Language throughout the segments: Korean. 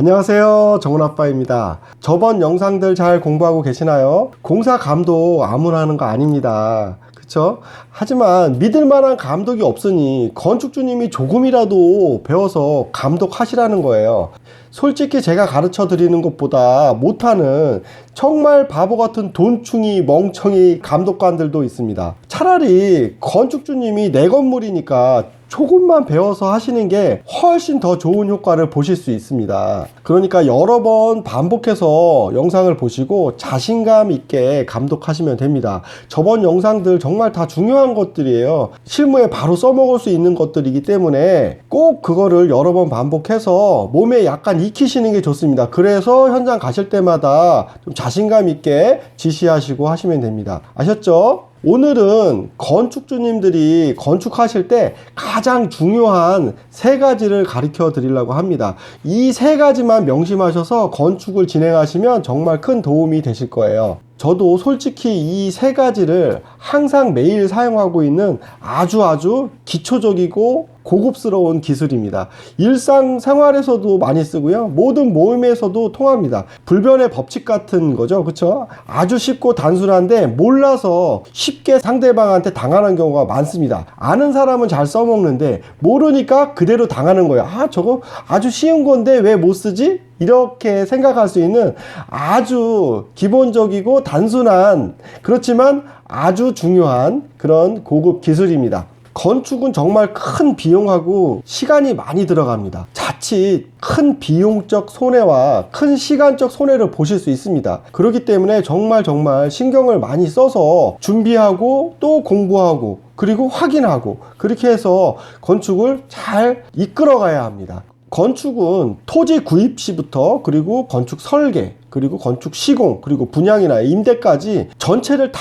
안녕하세요. 정은 아빠입니다. 저번 영상들 잘 공부하고 계시나요? 공사 감독 아무나 하는 거 아닙니다. 그쵸? 하지만 믿을 만한 감독이 없으니 건축주님이 조금이라도 배워서 감독하시라는 거예요. 솔직히 제가 가르쳐 드리는 것보다 못하는 정말 바보 같은 돈충이 멍청이 감독관들도 있습니다. 차라리 건축주님이 내 건물이니까 조금만 배워서 하시는 게 훨씬 더 좋은 효과를 보실 수 있습니다. 그러니까 여러 번 반복해서 영상을 보시고 자신감 있게 감독하시면 됩니다. 저번 영상들 정말 다 중요한 것들이에요. 실무에 바로 써먹을 수 있는 것들이기 때문에 꼭 그거를 여러 번 반복해서 몸에 약간 익히시는 게 좋습니다. 그래서 현장 가실 때마다 좀 자신감 있게 지시하시고 하시면 됩니다. 아셨죠? 오늘은 건축주님들이 건축하실 때 가장 중요한 세 가지를 가르쳐 드리려고 합니다. 이 세 가지만 명심하셔서 건축을 진행하시면 정말 큰 도움이 되실 거예요. 저도 솔직히 이 세 가지를 항상 매일 사용하고 있는 아주 아주 기초적이고 고급스러운 기술입니다. 일상 생활에서도 많이 쓰고요. 모든 모임에서도 통합니다. 불변의 법칙 같은 거죠. 그쵸? 아주 쉽고 단순한데 몰라서 쉽게 상대방한테 당하는 경우가 많습니다. 아는 사람은 잘 써먹는데 모르니까 그대로 당하는 거예요. 아, 저거 아주 쉬운 건데 왜 못 쓰지? 이렇게 생각할 수 있는 아주 기본적이고 단순한 그렇지만 아주 중요한 그런 고급 기술입니다. 건축은 정말 큰 비용하고 시간이 많이 들어갑니다. 자칫 큰 비용적 손해와 큰 시간적 손해를 보실 수 있습니다. 그렇기 때문에 정말 정말 신경을 많이 써서 준비하고 또 공부하고 그리고 확인하고 그렇게 해서 건축을 잘 이끌어 가야 합니다. 건축은 토지 구입 시부터 그리고 건축 설계 그리고 건축 시공 그리고 분양이나 임대까지 전체를 다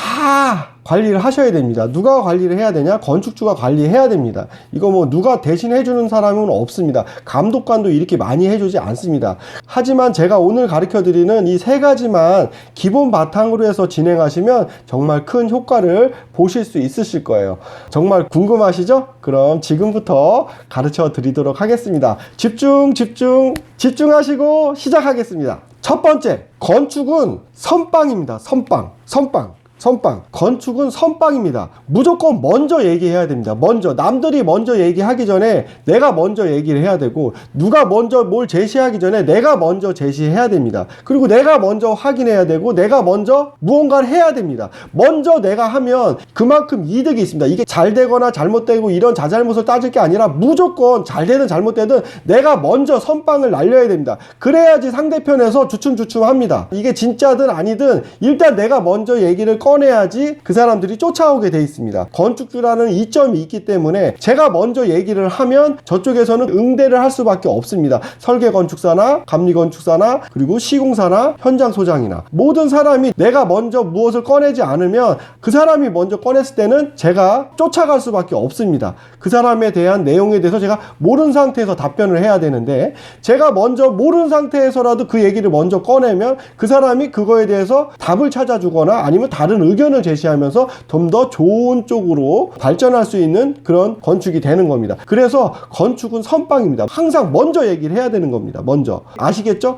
관리를 하셔야 됩니다. 누가 관리를 해야 되냐? 건축주가 관리해야 됩니다. 이거 뭐 누가 대신 해주는 사람은 없습니다. 감독관도 이렇게 많이 해주지 않습니다. 하지만 제가 오늘 가르쳐 드리는 이 세 가지만 기본 바탕으로 해서 진행하시면 정말 큰 효과를 보실 수 있으실 거예요. 정말 궁금하시죠? 그럼 지금부터 가르쳐 드리도록 하겠습니다. 집중, 집중, 집중하시고 시작하겠습니다. 첫 번째, 건축은 선빵입니다. 선빵, 선빵. 선빵. 건축은 선빵입니다. 무조건 먼저 얘기해야 됩니다. 먼저. 남들이 먼저 얘기하기 전에 내가 먼저 얘기를 해야 되고, 누가 먼저 뭘 제시하기 전에 내가 먼저 제시해야 됩니다. 그리고 내가 먼저 확인해야 되고, 내가 먼저 무언가를 해야 됩니다. 먼저 내가 하면 그만큼 이득이 있습니다. 이게 잘 되거나 잘못되고 이런 자잘못을 따질 게 아니라 무조건 잘 되든 잘못되든 내가 먼저 선빵을 날려야 됩니다. 그래야지 상대편에서 주춤주춤 합니다. 이게 진짜든 아니든 일단 내가 먼저 얘기를 꺼 내야지 그 사람들이 쫓아오게 돼 있습니다. 건축주라는 이점이 있기 때문에 제가 먼저 얘기를 하면 저쪽에서는 응대를 할 수밖에 없습니다. 설계 건축사나 감리 건축사나 그리고 시공사나 현장 소장이나 모든 사람이 내가 먼저 무엇을 꺼내지 않으면 그 사람이 먼저 꺼냈을 때는 제가 쫓아갈 수밖에 없습니다. 그 사람에 대한 내용에 대해서 제가 모르는 상태에서 답변을 해야 되는데 제가 먼저 모르는 상태에서라도 그 얘기를 먼저 꺼내면 그 사람이 그거에 대해서 답을 찾아주거나 아니면 다른 의견을 제시하면서 좀 더 좋은 쪽으로 발전할 수 있는 그런 건축이 되는 겁니다. 그래서 건축은 선빵입니다. 항상 먼저 얘기를 해야 되는 겁니다. 먼저. 아시겠죠?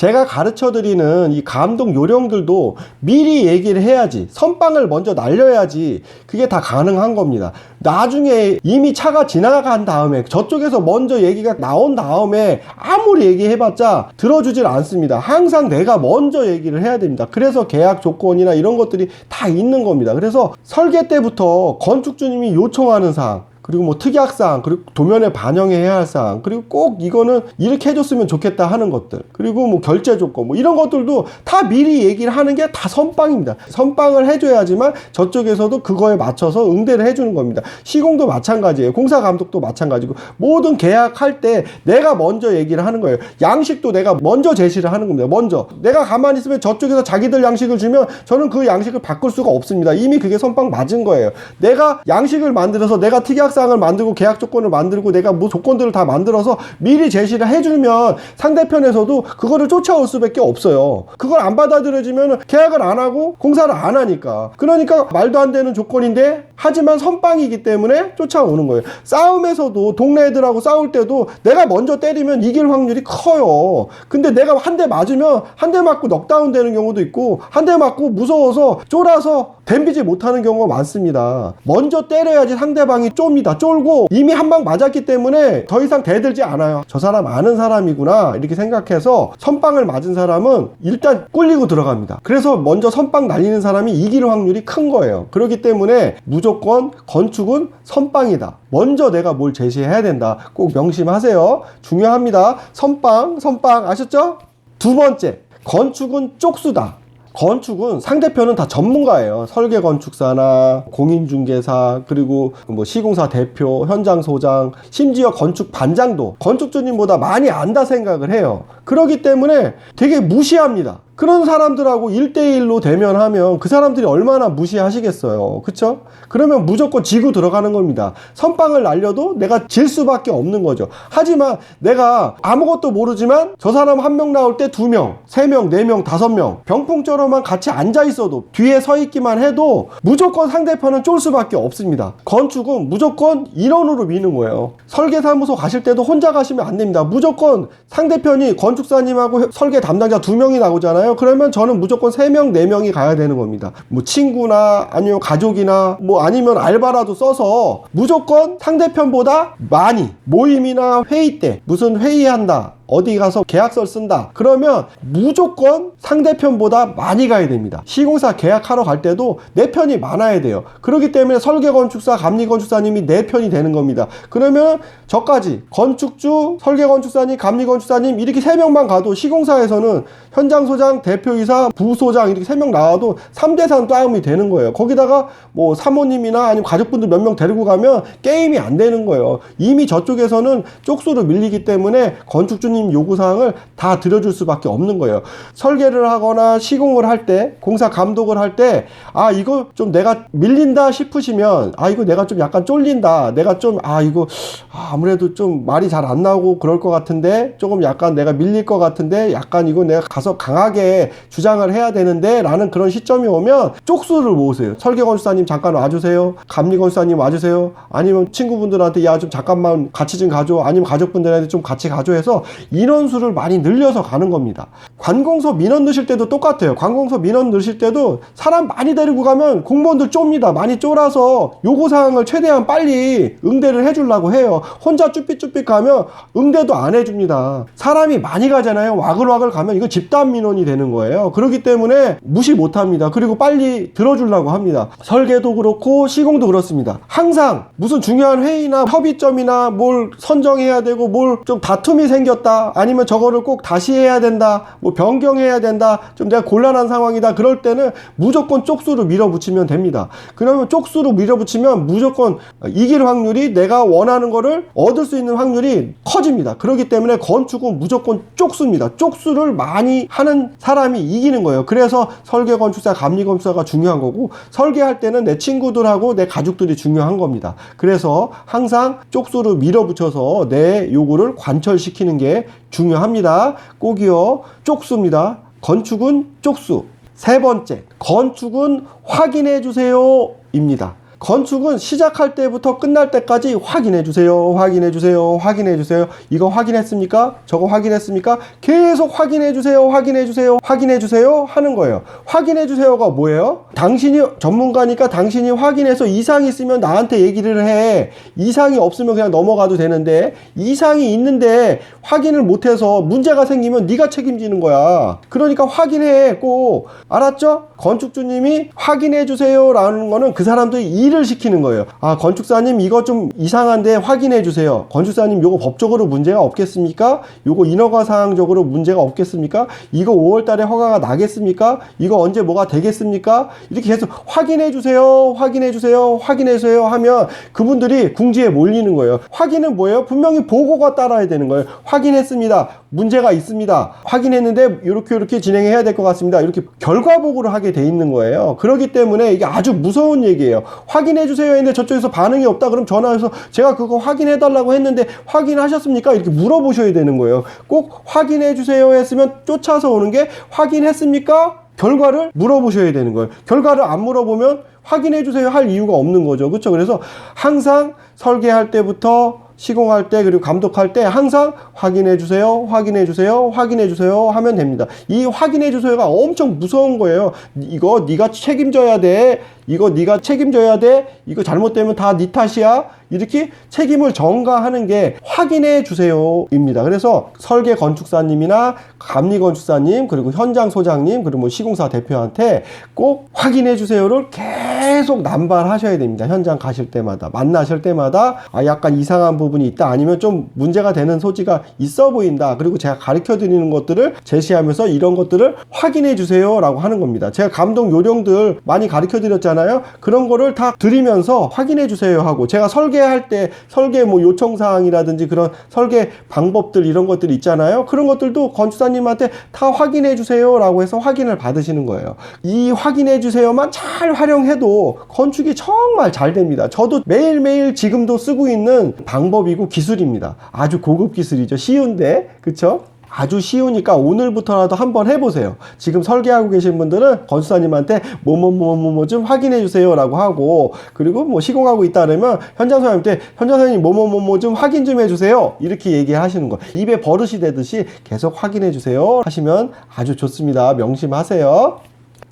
제가 가르쳐 드리는 이 감독 요령들도 미리 얘기를 해야지 선빵을 먼저 날려야지 그게 다 가능한 겁니다. 나중에 이미 차가 지나간 다음에 저쪽에서 먼저 얘기가 나온 다음에 아무리 얘기해봤자 들어주질 않습니다. 항상 내가 먼저 얘기를 해야 됩니다. 그래서 계약 조건이나 이런 것들이 다 있는 겁니다. 그래서 설계 때부터 건축주님이 요청하는 사항 그리고 뭐 특약사항, 그리고 도면에 반영해야 할 사항, 그리고 꼭 이거는 이렇게 해줬으면 좋겠다 하는 것들, 그리고 뭐 결제 조건, 뭐 이런 것들도 다 미리 얘기를 하는 게 다 선빵입니다. 선빵을 해줘야지만 저쪽에서도 그거에 맞춰서 응대를 해주는 겁니다. 시공도 마찬가지예요. 공사 감독도 마찬가지고 모든 계약할 때 내가 먼저 얘기를 하는 거예요. 양식도 내가 먼저 제시를 하는 겁니다. 먼저 내가 가만히 있으면 저쪽에서 자기들 양식을 주면 저는 그 양식을 바꿀 수가 없습니다. 이미 그게 선빵 맞은 거예요. 내가 양식을 만들어서 내가 특약사 계약상을 만들고 계약 조건을 만들고 내가 뭐 조건들을 다 만들어서 미리 제시를 해주면 상대편에서도 그거를 쫓아올 수밖에 없어요. 그걸 안 받아들여지면 계약을 안 하고 공사를 안 하니까. 그러니까 말도 안 되는 조건인데 하지만 선빵이기 때문에 쫓아오는 거예요. 싸움에서도 동네 애들하고 싸울 때도 내가 먼저 때리면 이길 확률이 커요. 근데 내가 한 대 맞으면 한 대 맞고 넉다운 되는 경우도 있고 한 대 맞고 무서워서 쫄아서 댐비지 못하는 경우가 많습니다. 먼저 때려야지 상대방이 쫍니다. 쫄고 이미 한 방 맞았기 때문에 더 이상 대들지 않아요. 저 사람 아는 사람이구나 이렇게 생각해서 선빵을 맞은 사람은 일단 꿀리고 들어갑니다. 그래서 먼저 선빵 날리는 사람이 이길 확률이 큰 거예요. 그렇기 때문에 무조건 건축은 선빵이다. 먼저 내가 뭘 제시해야 된다. 꼭 명심하세요. 중요합니다. 선빵, 선빵 아셨죠? 두 번째, 건축은 쪽수다. 건축은 상대편은 다 전문가예요. 설계 건축사나 공인중개사 그리고 뭐 시공사 대표, 현장 소장, 심지어 건축 반장도 건축주님보다 많이 안다 생각을 해요. 그러기 때문에 되게 무시합니다. 그런 사람들하고 1대1로 대면하면 그 사람들이 얼마나 무시하시겠어요. 그쵸? 그러면 무조건 지고 들어가는 겁니다. 선빵을 날려도 내가 질 수밖에 없는 거죠. 하지만 내가 아무것도 모르지만 저 사람 한 명 나올 때 두 명, 세 명, 네 명, 다섯 명 병풍처럼만 같이 앉아 있어도 뒤에 서 있기만 해도 무조건 상대편은 쫄 수밖에 없습니다. 건축은 무조건 인원으로 미는 거예요. 설계사무소 가실 때도 혼자 가시면 안 됩니다. 무조건 상대편이 건축사님하고 설계 담당자 두 명이 나오잖아요. 그러면 저는 무조건 세 명, 네 명이 가야 되는 겁니다. 뭐 친구나 아니면 가족이나 뭐 아니면 알바라도 써서 무조건 상대편보다 많이 모임이나 회의 때 무슨 회의한다. 어디 가서 계약서를 쓴다. 그러면 무조건 상대편보다 많이 가야 됩니다. 시공사 계약하러 갈 때도 내 편이 많아야 돼요. 그렇기 때문에 설계건축사, 감리건축사님이 내 편이 되는 겁니다. 그러면 저까지 건축주, 설계건축사님, 감리건축사님 이렇게 세 명만 가도 시공사에서는 현장소장, 대표이사, 부소장 이렇게 세 명 나와도 3대3 싸움이 되는 거예요. 거기다가 뭐 사모님이나 아니면 가족분들 몇 명 데리고 가면 게임이 안 되는 거예요. 이미 저쪽에서는 쪽수로 밀리기 때문에 건축주님 요구사항을 다 들어줄 수밖에 없는 거예요. 설계를 하거나 시공을 할 때, 공사 감독을 할 때, 아, 이거 좀 내가 밀린다 싶으시면, 아, 이거 내가 좀 약간 쫄린다. 내가 좀, 아, 이거, 아, 아무래도 좀 말이 잘 안 나오고 그럴 것 같은데, 조금 약간 내가 밀릴 것 같은데, 약간 이거 내가 가서 강하게 주장을 해야 되는데, 라는 그런 시점이 오면 쪽수를 모으세요. 설계건축사님 잠깐 와주세요. 감리건축사님 와주세요. 아니면 친구분들한테 야, 좀 잠깐만 같이 좀 가줘. 아니면 가족분들한테 좀 같이 가줘 해서 인원수를 많이 늘려서 가는 겁니다. 관공서 민원 넣으실 때도 똑같아요. 관공서 민원 넣으실 때도 사람 많이 데리고 가면 공무원들 좁니다. 많이 쫄아서 요구사항을 최대한 빨리 응대를 해주려고 해요. 혼자 쭈삣쭈삣 가면 응대도 안 해줍니다. 사람이 많이 가잖아요. 와글와글 가면 이거 집단 민원이 되는 거예요. 그렇기 때문에 무시 못 합니다. 그리고 빨리 들어주려고 합니다. 설계도 그렇고 시공도 그렇습니다. 항상 무슨 중요한 회의나 협의점이나 뭘 선정해야 되고 뭘 좀 다툼이 생겼다. 아니면 저거를 꼭 다시 해야 된다. 뭐 변경해야 된다. 좀 내가 곤란한 상황이다. 그럴 때는 무조건 쪽수로 밀어붙이면 됩니다. 그러면 쪽수로 밀어붙이면 무조건 이길 확률이 내가 원하는 거를 얻을 수 있는 확률이 커집니다. 그렇기 때문에 건축은 무조건 쪽수입니다. 쪽수를 많이 하는 사람이 이기는 거예요. 그래서 설계 건축사, 감리 건축사가 중요한 거고 설계할 때는 내 친구들하고 내 가족들이 중요한 겁니다. 그래서 항상 쪽수로 밀어붙여서 내 요구를 관철시키는 게 중요합니다. 꼭이요. 쪽수입니다. 건축은 쪽수. 세 번째, 건축은 확인해 주세요. 입니다. 건축은 시작할 때부터 끝날 때까지 확인해 주세요. 확인해 주세요. 확인해 주세요. 이거 확인했습니까? 저거 확인했습니까? 계속 확인해 주세요. 확인해 주세요. 확인해 주세요. 하는 거예요. 확인해 주세요가 뭐예요? 당신이 전문가니까 당신이 확인해서 이상이 있으면 나한테 얘기를 해. 이상이 없으면 그냥 넘어가도 되는데 이상이 있는데 확인을 못 해서 문제가 생기면 네가 책임지는 거야. 그러니까 확인해 꼭 알았죠? 건축주님이 확인해 주세요라는 거는 그 사람들이 일을 시키는 거예요. 아 건축사님 이거 좀 이상한데 확인해 주세요. 건축사님 요거 법적으로 문제가 없겠습니까? 요거 인허가 사항적으로 문제가 없겠습니까? 이거 5월 달에 허가가 나겠습니까? 이거 언제 뭐가 되겠습니까? 이렇게 계속 확인해 주세요. 확인해 주세요. 확인해 주세요 하면 그분들이 궁지에 몰리는 거예요. 확인은 뭐예요? 분명히 보고가 따라야 되는 거예요. 확인했습니다. 문제가 있습니다. 확인했는데 이렇게 이렇게 진행해야 될 것 같습니다. 이렇게 결과 보고를 하게 돼 있는 거예요. 그렇기 때문에 이게 아주 무서운 얘기예요. 확인해 주세요 했는데 저쪽에서 반응이 없다 그럼 전화해서 제가 그거 확인해 달라고 했는데 확인하셨습니까? 이렇게 물어보셔야 되는 거예요. 꼭 확인해 주세요 했으면 쫓아서 오는 게 확인했습니까? 결과를 물어보셔야 되는 거예요. 결과를 안 물어보면 확인해 주세요 할 이유가 없는 거죠. 그렇죠? 그래서 항상 설계할 때부터 시공할 때 그리고 감독할 때 항상 확인해 주세요. 확인해 주세요. 확인해 주세요 하면 됩니다. 이 확인해 주세요가 엄청 무서운 거예요. 이거 네가 책임져야 돼. 이거 네가 책임져야 돼. 이거 잘못되면 다 네 탓이야. 이렇게 책임을 전가하는 게 확인해 주세요입니다. 그래서 설계 건축사님이나 감리 건축사님 그리고 현장 소장님 그리고 뭐 시공사 대표한테 꼭 확인해 주세요를 계속 남발하셔야 됩니다. 현장 가실 때마다 만나실 때마다 아 약간 이상한 부분이 있다 아니면 좀 문제가 되는 소지가 있어 보인다. 그리고 제가 가르쳐 드리는 것들을 제시하면서 이런 것들을 확인해 주세요라고 하는 겁니다. 제가 감독 요령들 많이 가르쳐 드렸잖아요. 그런 거를 다 드리면서 확인해 주세요 하고 제가 설계할 때 설계 뭐 요청 사항이라든지 그런 설계 방법들 이런 것들 있잖아요. 그런 것들도 건축사님한테 다 확인해 주세요라고 해서 확인을 받으시는 거예요. 이 확인해 주세요만 잘 활용해도 건축이 정말 잘 됩니다. 저도 매일매일 지금도 쓰고 있는 방법이고 기술입니다. 아주 고급 기술이죠. 쉬운데. 그쵸? 아주 쉬우니까 오늘부터라도 한번 해보세요. 지금 설계하고 계신 분들은 건수사님한테 뭐뭐뭐뭐 좀 확인해 주세요라고 하고 그리고 뭐 시공하고 있다 그러면 현장 소장님한테 현장 소장님 뭐뭐뭐뭐 좀 확인 좀 해주세요. 이렇게 얘기하시는 거. 입에 버릇이 되듯이 계속 확인해 주세요. 하시면 아주 좋습니다. 명심하세요.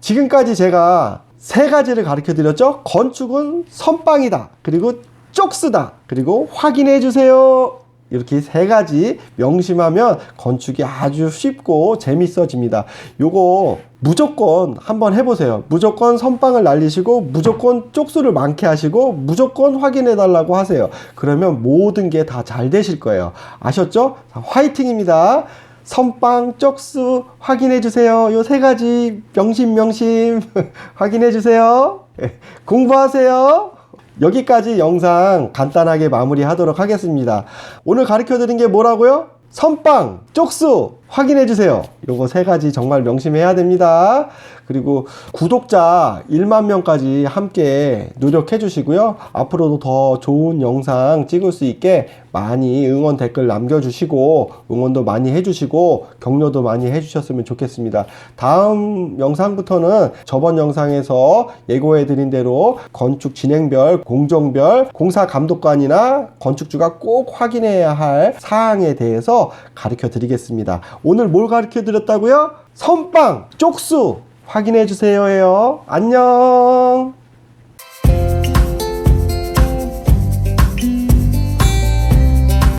지금까지 제가 세 가지를 가르쳐 드렸죠. 건축은 선빵이다. 그리고 쪽쓰다. 그리고 확인해 주세요. 이렇게 세 가지 명심하면 건축이 아주 쉽고 재밌어집니다. 요거 무조건 한번 해보세요. 무조건 선빵을 날리시고 무조건 쪽수를 많게 하시고 무조건 확인해 달라고 하세요. 그러면 모든 게 다 잘 되실 거예요. 아셨죠? 자, 화이팅입니다. 선빵, 쪽수 확인해 주세요. 요 세 가지 명심 명심 확인해 주세요. 공부하세요. 여기까지 영상 간단하게 마무리하도록 하겠습니다. 오늘 가르쳐 드린 게 뭐라고요? 선빵, 쪽수 확인해 주세요. 요거 세 가지 정말 명심해야 됩니다. 그리고 구독자 1만 명까지 함께 노력해 주시고요. 앞으로도 더 좋은 영상 찍을 수 있게 많이 응원 댓글 남겨 주시고 응원도 많이 해 주시고 격려도 많이 해 주셨으면 좋겠습니다. 다음 영상부터는 저번 영상에서 예고해 드린 대로 건축 진행별, 공정별, 공사 감독관이나 건축주가 꼭 확인해야 할 사항에 대해서 가르쳐 드리겠습니다. 오늘 뭘 가르쳐 드렸다고요? 선빵, 쪽수 확인해 주세요예요. 안녕.